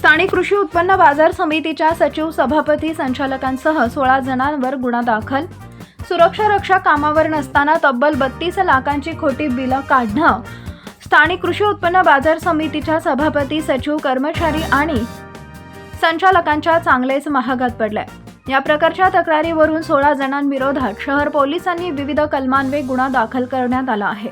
स्थानिक कृषी उत्पन्न बाजार समितीच्या सचिव सभापती संचालकांसह सोळा जणांवर गुन्हा दाखल. सुरक्षा रक्षा कामावर नसताना तब्बल बत्तीस लाखांची खोटी बिलं काढणं. स्थानिक कृषी उत्पन्न बाजार समितीच्या सभापती सचिव कर्मचारी आणि संचालकांच्या चांगलेच महागात पडलाय. या प्रकारच्या तक्रारीवरून सोळा जणांविरोधात शहर पोलिसांनी विविध कलमान्वये गुन्हा दाखल करण्यात आला आहे.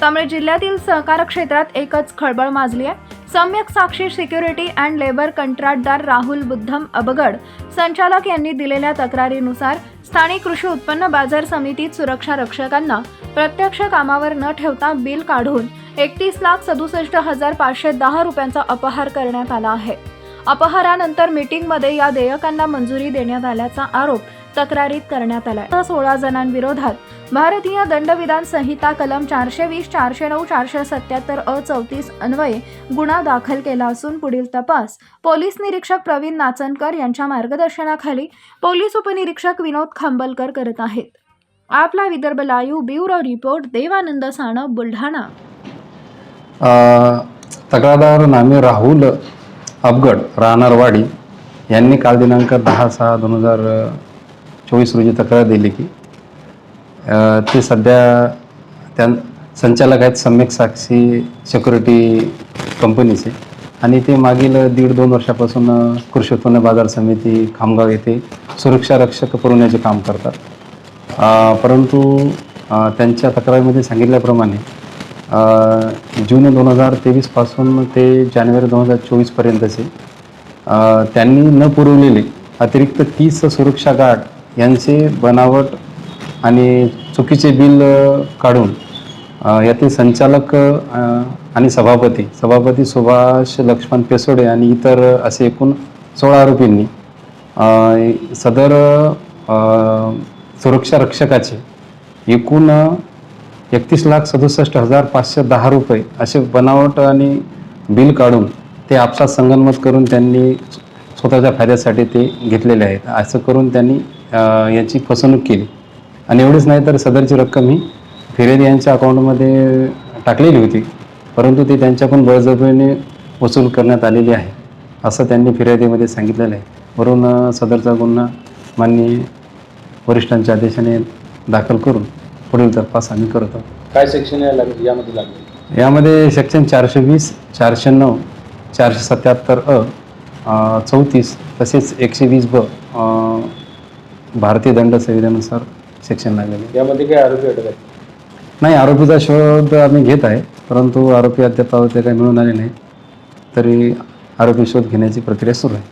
त्यामुळे जिल्ह्यातील सहकार क्षेत्रात एकच खळबळ माजली आहे सम्यक साक्षी सिक्युरिटी अँड लेबर कंत्राटदार राहुल बुद्धम अबगड संचालक यांनी दिलेल्या तक्रारीनुसार स्थानिक कृषी उत्पन्न बाजार समितीत सुरक्षा रक्षकांना प्रत्यक्ष कामावर न ठेवता बिल काढून एकतीस लाख सदुसष्ट हजार पाचशे दहा रुपयांचा अपहार करण्यात आला आहे. अपहारानंतर मीटिंगमध्ये या देयकांना मंजुरी देण्यात आल्याचा आरोप तक्रारीत करण्यात आलाय. सोळा जणांविरोधात भारतीय दंडविधान संहिता कलम चारशे वीस चारशे नऊ चारशे सत्याहत्तर अ चौतीस अन्वये गुन्हा दाखल केला असून पुढील तपास पोलीस निरीक्षक प्रवीण नाचनकर यांच्या मार्गदर्शनाखाली पोलीस उपनिरीक्षक विनोद खांबलकर करत आहेत. आपला Vidarbha live bureau report Devanand Sane Buldhana. तक्रारदार नामे राहुल अबगड राहणारवाडी यांनी काल दिनांक दहा सहा दोन हजार चोवीस रोजी तक्रार दिली की ते सध्या त्या संचालक आहेत सम्यक साक्षी सिक्युरिटी कंपनीचे. आणि ते मागील दीड दोन वर्षापासून कृषी उत्पन्न बाजार समिती खामगाव येथे सुरक्षा रक्षक पुरवण्याचे काम करतात. परंतु त्यांच्या तक्रारीमध्ये सांगितल्याप्रमाणे जून दोन हजार तेवीसपासून ते जानेवारी दोन हजार चोवीसपर्यंतचे त्यांनी न पुरवलेले अतिरिक्त तीस सुरक्षा गार्ड यांचे बनावट आणि चुकीचे बिल काढून यातील संचालक आणि सभापती सभापती सुभाष लक्ष्मण पेसोडे आणि इतर असे एकूण सोळा आरोपींनी सदर सुरक्षा रक्षकाचे एकूण एकतीस लाख सदुसष्ट हजार पाचशे दहा रुपये असे बनावट आणि बिल काढून ते आपसात संगनमत करून त्यांनी स्वतःच्या फायद्यासाठी ते घेतलेले आहेत. असं करून त्यांनी याची फसवणूक केली. आणि एवढेच नाही तर सदरची रक्कम ही फिर्यादी यांच्या अकाउंटमध्ये टाकलेली होती. परंतु ते त्यांच्याकडून बळजबरीने वसूल करण्यात आलेली आहे असं त्यांनी फिर्यादीमध्ये सांगितलेलं आहे. वरून सदरचा गुन्हा माननीय वरिष्ठांच्या आदेशाने दाखल करून पुढील तपास आम्ही करत आहोत. काय सेक्शन लागले यामध्ये लागले? यामध्ये सेक्शन चारशे वीस चारशे नऊ चारशे सत्याहत्तर अ, चौतीस तसेच एकशे वीस ब भारतीय दंड संहितेनुसार सेक्शन लागलेले. यामध्ये काय आरोपी अटक आहेत नाही आरोपीचा शोध आम्ही घेत आहे परंतु आरोपी अद्याप ते काही मिळून आले नाही. तरी आरोपी शोध घेण्याची प्रक्रिया सुरू आहे.